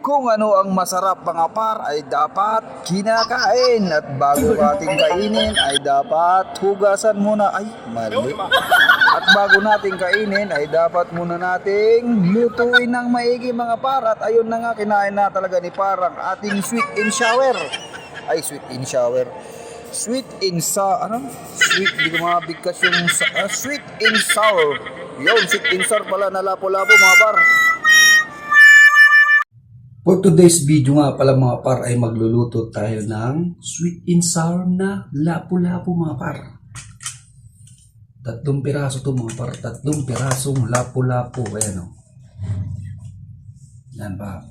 Kung ano ang masarap mga par ay dapat kinakain at bago nating kainin ay dapat hugasan muna. Ay, mali. At bago nating kainin ay dapat muna nating lutuin ng maigi mga par. At ayun na nga, kinain na talaga ni par ang ating sweet in shower. Ay, sweet in shower. Sweet in sa ano? Sweet, di ko mabigkas yung ah, sweet in sour. Yun, sweet in sour pala na lapo-lapo mga par. For today's video nga pala mga par ay magluluto tayo ng sweet and sour na lapu-lapu mga par. Tatlong piraso to mga par, tatlong pirasong lapu-lapu. Ayan o. Yan pa.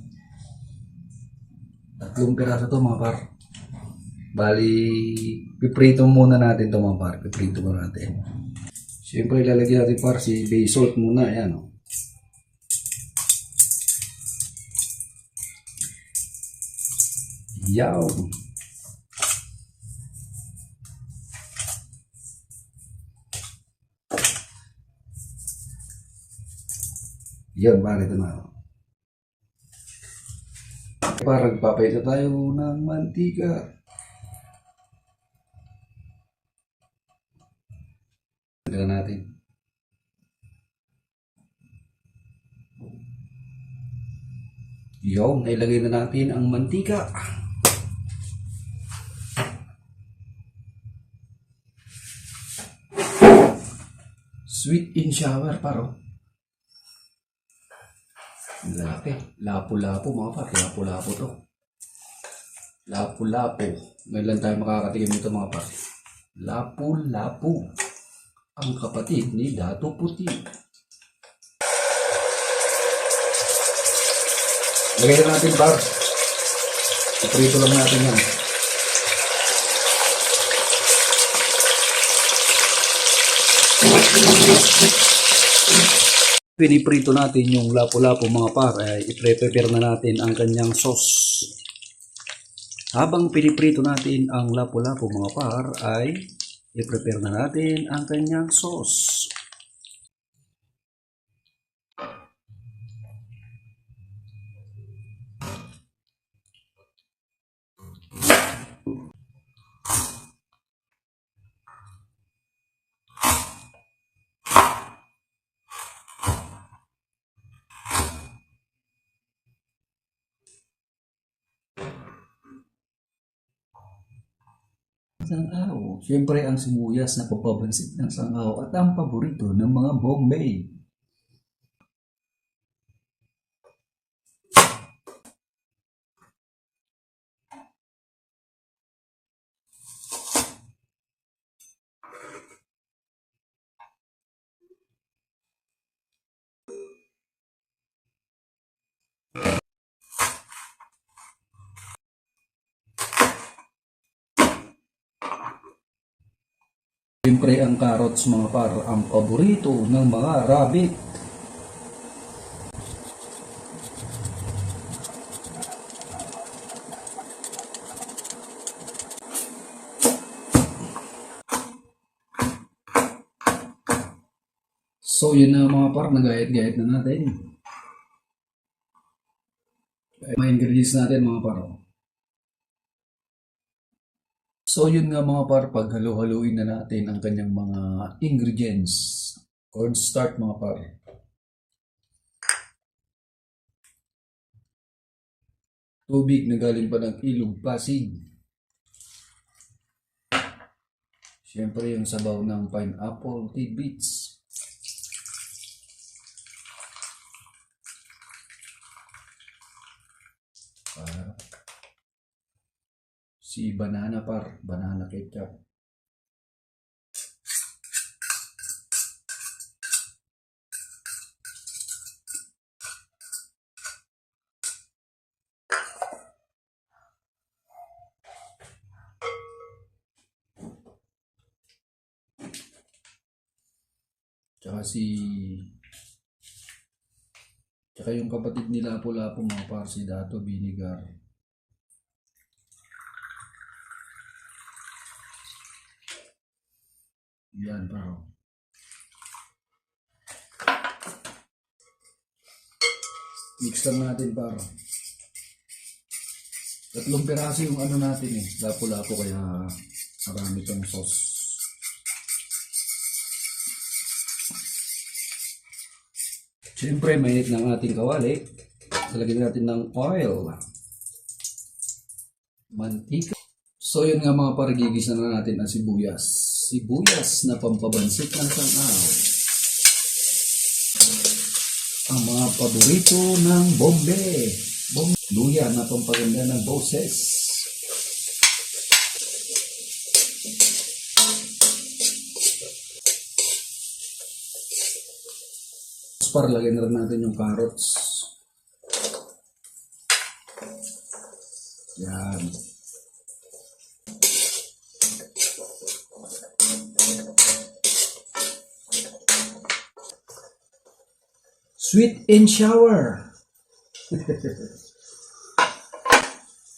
Tatlong piraso to mga par. Bali, piprito muna natin to mga par. Piprito muna natin. Siyempre ilalagay natin par si bay salt muna. Ayan o. Yaw. Yan, pare, ito na. Parang papayta tayo ng mantika. Tignan natin. Yung, ilagay na natin ang mantika. Sweet in shower paro. Laki. Lapu-lapu mga par. Lapu-lapu to. Lapu-lapu. Ngayon lang tayo makakatikim nito mga par. Lapu-lapu. Ang kapatid ni Dato Puti. Lagay na natin par. Iprito lang natin yan. Piniprito natin yung lapu-lapu mga par, ay i-prepare na natin ang kanyang sauce. Habang piniprito natin ang lapu-lapu mga par, ay i-prepare na natin ang kanyang sauce. Sangaw. Siyempre ang sibuyas na papabansit ng sangaw at ang paborito ng mga Bombay. Siyempre ang carrots mga par, ang paborito ng mga rabbit. So yun na mga par, nagayat-gayat na natin. Mga ingredients natin mga par. So yun nga mga par, paghalo-haluin na natin ang kanyang mga ingredients. Cornstarch mga par. Tubig na galing pa ng ilog pasig. Siyempre yung sabaw ng pineapple tidbits. Para si banana par, banana ketchup. Tsaka si Tsaka yung kapatid ni Lapu-Lapu mga par si Dato Vinegar. Yan paro. Mix lang natin paro. Tatlong piraso yung ano natin eh. Lapo-lapo kaya marami tong sauce. Siyempre, mainit ng ating kawali. Talagyan natin ng oil. Mantika. So, yun nga mga parigigis na natin ang sibuyas. Sibuyas na pampabansit ng sangaw. Ang mga paborito ng bombe. Bombe. Luya na pampaganda ng boses. Para lagyan rin natin yung carrots. Yan. Sweet and shower.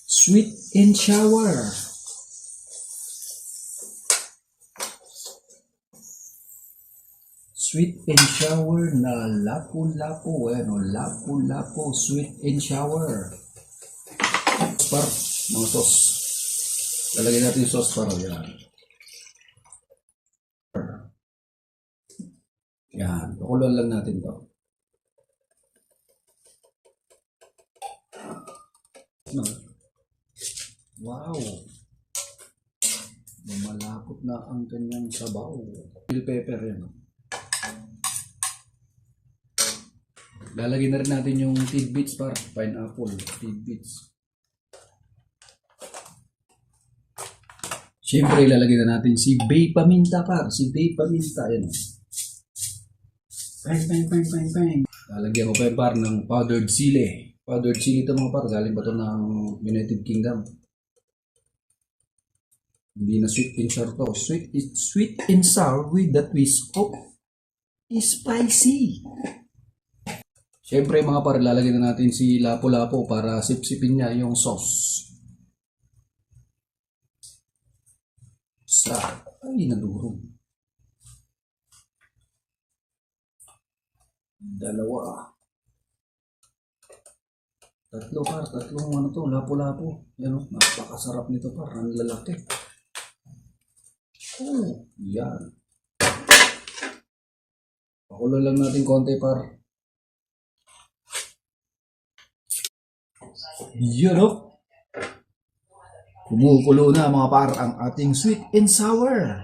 Sweet and shower. Sweet and shower na lapu-lapu. Ano, lapu-lapu. Sweet and shower. Par, mga sauce. Lalagyan natin yung sauce para yan. Yan. Pakuloan lang natin to. No. Wow. Lumalapot na ang kanyang sabaw. Bell pepper yan. Lalagyan na rin natin yung tidbits par. Pineapple. Tidbits. Siyempre, ilalagay na natin si Bay Paminta par. Si Bay Paminta. Yan. Bang, bang, bang, bang, bang. Lalagyan ko pa yung par ng powdered sili. Powdered chili ito mga par. Galing pa ito ng United Kingdom. Hindi na sweet and sour to. Sweet, sweet and sour with the twist of spicy. Siyempre mga par, lalagyan na natin si lapo-lapo para sipsipin niya yung sauce. Sa, ay nadurog. Dalawa. Tatlo par, tatlong ano to, lapo-lapo. Yan o, napakasarap nito par, ang lalaki. Oh, yan. Pakulo lang natin konti par. Yan o. Kumukulo na mga par ang ating sweet and sour.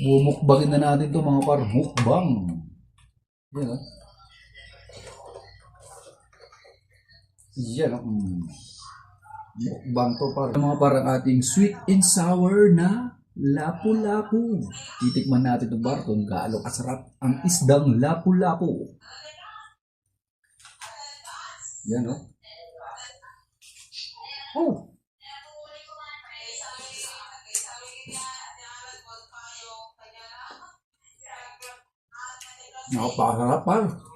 Bumukbangin na natin to mga par. Mukbang. Yan o. Yan. Mm. Mukbang to par. Mga par ang ating sweet and sour na lapu-lapu. Titikman natin itong bar kung gaano kasarap ang isdang lapu-lapu. Yan o. Oh. Napakasarap par.